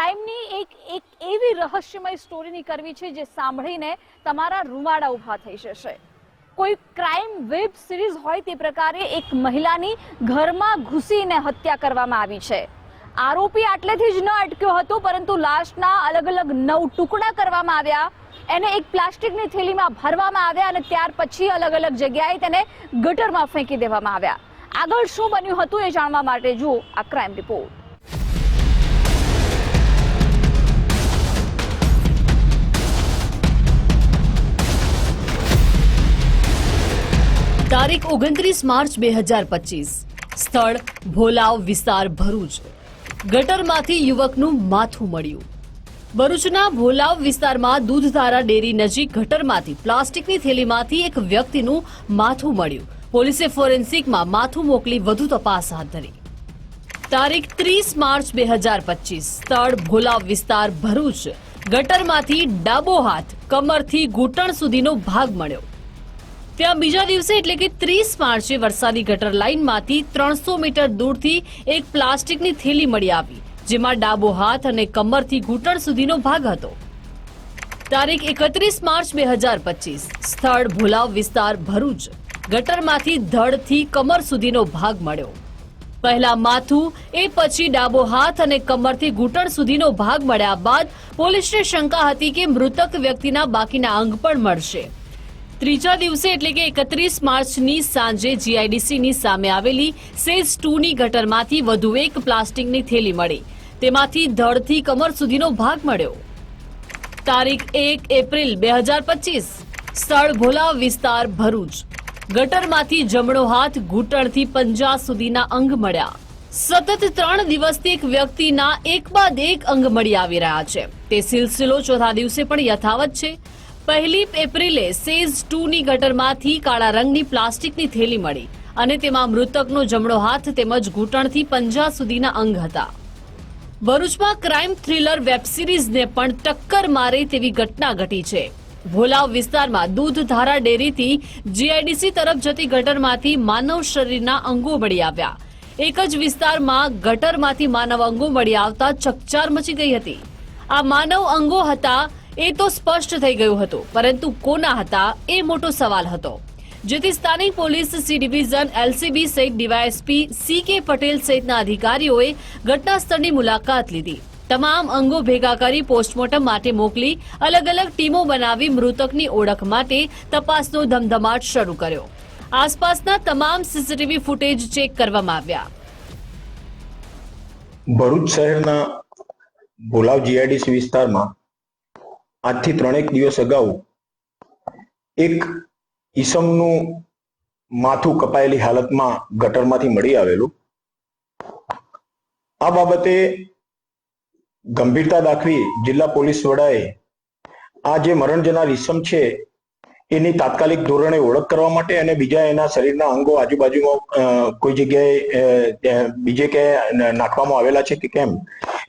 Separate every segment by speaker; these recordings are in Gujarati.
Speaker 1: ક્રાઇમની એક એક એવી રહસ્યમય સ્ટોરીની કરવી છે જે સાંભળીને તમારા રૂવાડા ઊભા થઈ જશે. કોઈ ક્રાઇમ વેબ સિરીઝ હોય તે પ્રકારે એક મહિલાની ઘરમાં ઘૂસીને હત્યા કરવામાં આવી છે. આરોપી આટલેથી જ ન અટક્યો હતો, પરંતુ લાશના અલગ અલગ નવ ટુકડા કરવામાં આવ્યા. એને એક પ્લાસ્ટિકની થેલીમાં ભરવામાં આવ્યા અને ત્યાર પછી અલગ અલગ જગ્યાએ તેને ગટરમાં ફેંકી દેવામાં આવ્યા. આગળ શું બન્યું હતું એ જાણવા માટે જુઓ આ ક્રાઇમ રિપોર્ટ.
Speaker 2: તારીખ ઓગણત્રીસ માર્ચ બે હજાર પચીસ. સ્થળ ભોલાવ વિસ્તાર ભરૂચ. ગટરમાંથી યુવકનું માથું મળ્યું. ભરૂચના ભોલાવ વિસ્તારમાં દૂધધારા ડેરી નજીક ગટરમાંથી પ્લાસ્ટિકની થેલીમાંથી એક વ્યક્તિનું માથું મળ્યું. પોલીસે ફોરેન્સિકમાં માથું મોકલી વધુ તપાસ હાથ ધરી. તારીખ ત્રીસ માર્ચ બે હજાર પચીસ. સ્થળ ભોલાવ વિસ્તાર ભરૂચ. ગટરમાંથી ડાબો હાથ કમરથી ઘૂંટણ સુધીનો ભાગ મળ્યો. ત્યાં બીજા દિવસે એટલે કે ત્રીસ માર્ચે વરસાદી ગટર લાઇનમાંથી ત્રણસો મીટર દૂરથી એક પ્લાસ્ટિકની થેલી મળી આવી, જેમાં ડાબો હાથ અને કમરથી ઘૂંટણ સુધીનો ભાગ હતો. તારીખ એકત્રીસ માર્ચ બે હજાર પચીસ, સ્થળ ભોલાવ વિસ્તાર ભરૂચ, ગટરમાંથી ધડથી કમર સુધીનો ભાગ મળ્યો. પહેલા માથું, એ પછી ડાબો હાથ અને કમરથી ઘૂંટણ સુધીનો ભાગ મળ્યા બાદ પોલીસને શંકા હતી કે મૃતક વ્યક્તિના બાકીના અંગ પણ મળશે. ત્રીજા દિવસે એટલે કે એકત્રીસ માર્ચની સાંજે જીઆઈડીસીની સામે આવેલી સેઝ ટુની ગટરમાંથી વધુ એક પ્લાસ્ટિકની થેલી મળી. તેમાંથી ધડથી કમર સુધીનો ભાગ મળ્યો. તારીખ એક એપ્રિલ બે હજાર પચીસ, સ્થળ ભોલા વિસ્તાર ભરૂચ. ગટરમાંથી જમણો હાથ ઘૂંટણથી પંજા સુધીના અંગ મળ્યા. સતત ત્રણ દિવસથી એક વ્યક્તિના એક બાદ એક અંગ મળી આવી રહ્યા છે. તે સિલસિલો ચોથા દિવસે પણ યથાવત છે. પહેલી એપ્રિલે સેઝ ટુ ની ગટરમાંથી કાળા રંગની પ્લાસ્ટિકની થેલી મળી અને તેમાં મૃતકનો જમણો હાથ તેમજ ઘૂંટણથી પંજા સુધીના અંગ હતા. ભરૂચમાં ક્રાઇમ થ્રિલર વેબ સિરીઝને પણ ટક્કર મારે તેવી ઘટના ઘટી છે. ભોલાવ વિસ્તારમાં દૂધ ધારા ડેરીથી જીઆઈડીસી તરફ જતી ગટરમાંથી માનવ શરીરના અંગો મળી આવ્યા. એક જ વિસ્તારમાં ગટરમાંથી માનવ અંગો મળી આવતા ચકચાર મચી ગઈ હતી. આ માનવ અંગો હતા એ તો સ્પષ્ટ થઈ ગયું હતું, પરંતુ કોના હતા એ મોટો સવાલ હતો. જેથી સ્થાનિક પોલીસ, સી ડિવિઝન, એલસીબી સહિત ડીવાયએસપી સી કે પટેલ સહિતના અધિકારીઓએ ઘટના સ્થળની મુલાકાત લીધી. તમામ અંગો ભેગા કરી પોસ્ટમોર્ટમ માટે મોકલી અલગ અલગ ટીમો બનાવી મૃતકની ઓળખ માટે તપાસનો ધમધમાટ શરૂ કર્યો. આસપાસના તમામ સીસીટીવી ફૂટેજ ચેક કરવામાં આવ્યા.
Speaker 3: ભરૂચ શહેરના ભોલાવ જીઆઈડીસી વિસ્તારમાં આજથી ત્રણેક દિવસ અગાઉ એક ઈસમનું માથું કપાયેલી હાલતમાં ગટરમાંથી મળી આવેલું. આ બાબતે ગંભીરતા દાખવી જિલ્લા પોલીસ વડાએ આ જે મરણ જનાર ઈસમ છે, એની તાત્કાલિક ધોરણે ઓળખ કરવા માટે અને બીજા એના શરીરના અંગો આજુબાજુમાં કોઈ જગ્યાએ બીજે ક્યાંય નાખવામાં આવેલા છે કે કેમ?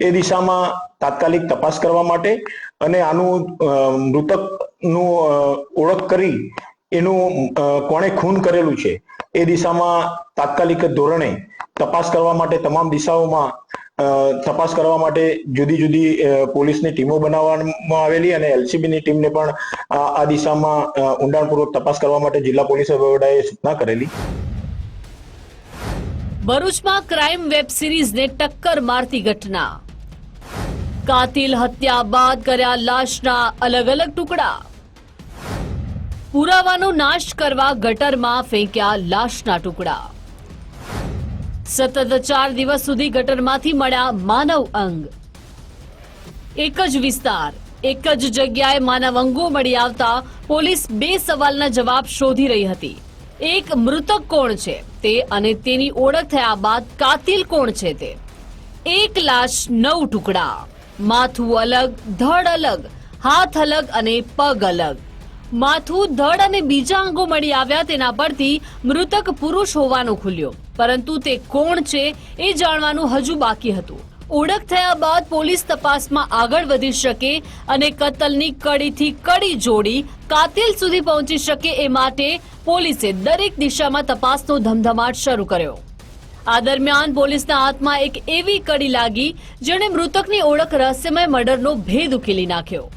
Speaker 3: એ દિશામાં તાત્કાલિક તપાસ કરવા માટે અને આનું મૃતક મૃતકનું ઓળખ કરી એનું કોણે ખૂન કરેલું છે એ દિશામાં તાત્કાલિક ધોરણે તપાસ કરવા માટે તમામ દિશાઓમાં તપાસ કરવા માટે જુદી જુદી પોલીસની ટીમો બનાવવામાં આવેલી અને એલસીબીની ટીમને પણ આ દિશામાં ઊંડાણપૂર્વક તપાસ કરવા માટે જિલ્લા પોલીસ વડાએ સૂચના કરેલી.
Speaker 2: ભરૂચમાં ક્રાઇમ વેબ સિરીઝને ટક્કર મારતી ઘટના. કાતિલ હત્યા બાદ કર્યા લાશના અલગ અલગ ટુકડા. પુરાવાનો નાશ કરવા ગટરમાં ફેંક્યા લાશના ટુકડા. સતત ચાર દિવસ સુધી ગટરમાંથી મળ્યા માનવ અંગ. એક જ વિસ્તાર, એક જ જગ્યાએ માનવ અંગો મળી આવતા પોલીસ બે સવાલના જવાબ શોધી રહી હતી. એક મૃતક કોણ છે તે અને તેની ઓળખ થયા બાદ કાતિલ કોણ છે તે? એક લાશ, નવ ટુકડા. માથું અલગ, ધડ અલગ, હાથ અલગ અને પગ અલગ. માથું, ધડ અને બીજા અંગો મળી આવ્યા તેના પરથી મૃતક પુરુષ હોવાનું ખુલ્યો. પરંતુ તે કોણ છે એ જાણવાનું હજુ બાકી હતું. ઓળખ થયા બાદ પોલીસ તપાસમાં આગળ વધી શકે અને કતલની કડીથી કડી જોડી કાતિલ સુધી પહોંચી શકે એ માટે પોલીસે દરેક દિશામાં તપાસનો ધમધમાટ શરૂ કર્યો. આ દરમિયાન પોલીસના હાથમાં એક એવી કડી લાગી, જેણે મૃતકની ઓળખ રહસ્યમય મર્ડરનો ભેદ ઉકેલી નાખ્યો.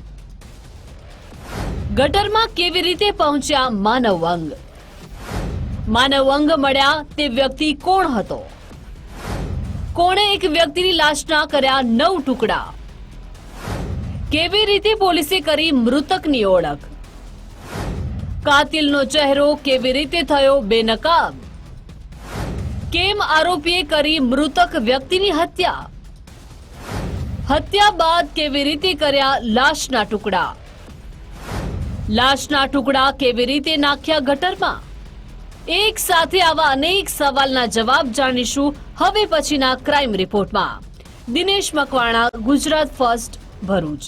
Speaker 2: ગટરમાં કેવી રીતે પહોંચ્યા માનવ અંગ? માનવ અંગ મળ્યા તે વ્યક્તિ કોણ હતો? કોણે એક વ્યક્તિની લાશના કર્યા નવ ટુકડા? કેવી રીતે પોલીસે કરી મૃતકની ઓળખ? કાતિલનો ચહેરો કેવી રીતે થયો બેનકાબ? કેમ આરોપીએ કરી મૃતક વ્યક્તિની હત્યા? હત્યા બાદ કેવી રીતે કર્યા લાશના ટુકડા? લાશના ટુકડા કેવી રીતે નાખ્યા ગટરમાં? એક સાથે આવા અનેક સવાલના જવાબ જાણીશું હવે પછીના ક્રાઇમ રિપોર્ટમાં. દિનેશ મકવાણા, ગુજરાત ફર્સ્ટ, ભરૂચ.